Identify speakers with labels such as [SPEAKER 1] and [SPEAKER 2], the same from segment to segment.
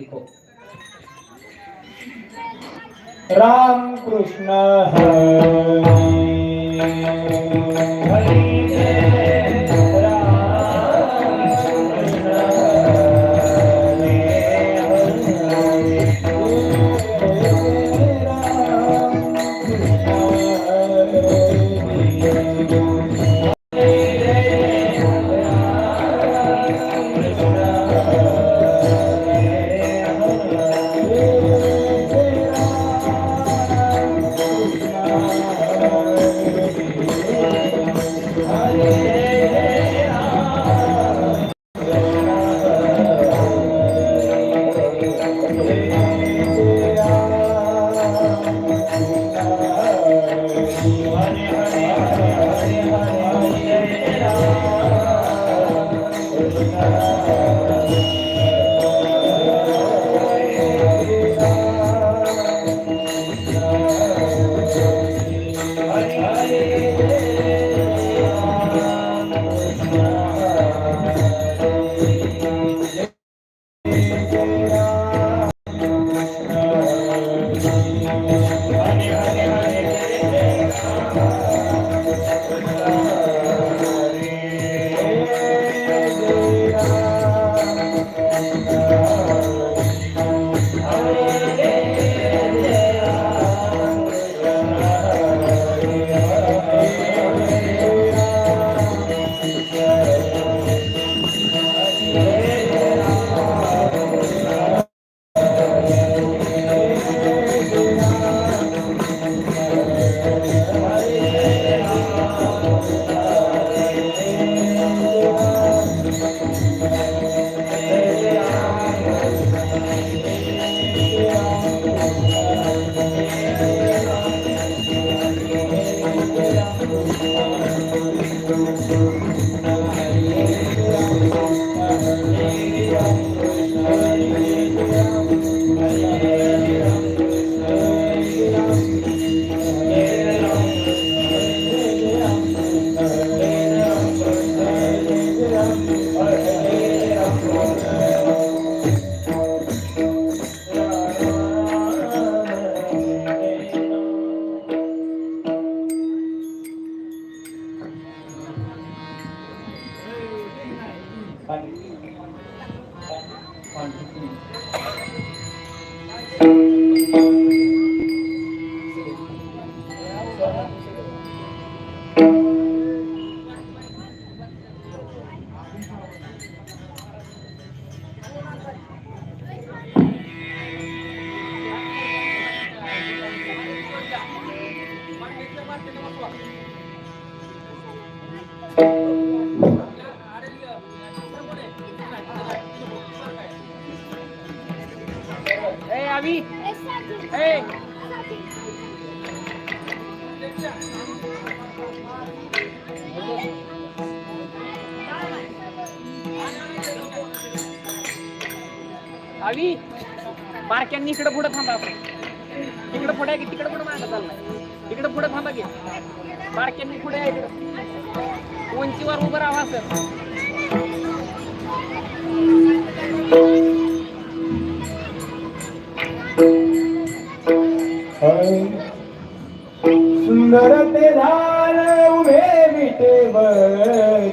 [SPEAKER 1] लिखो Ram Krishna Hare Hare
[SPEAKER 2] Yeah. Thank you. अवी बारक्यांनी इकडे पुढे थांबा आपण इकडे पुढे की तिकडे पुढे मागं चाललाय इकडे पुढे थांबा की बारक्यांनी पुढे आहे उंचीवर उभं राहा सर
[SPEAKER 1] सुंदर ते झाड उभे मिठे बरे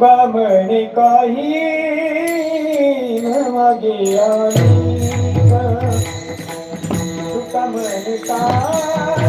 [SPEAKER 1] तुका म्हणे काही मागे तुका म्हणे काय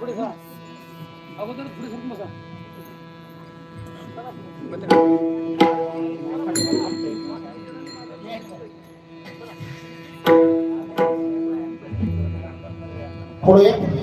[SPEAKER 1] पुढे सरा अगोदर पुढे सरून
[SPEAKER 3] बसा पुढे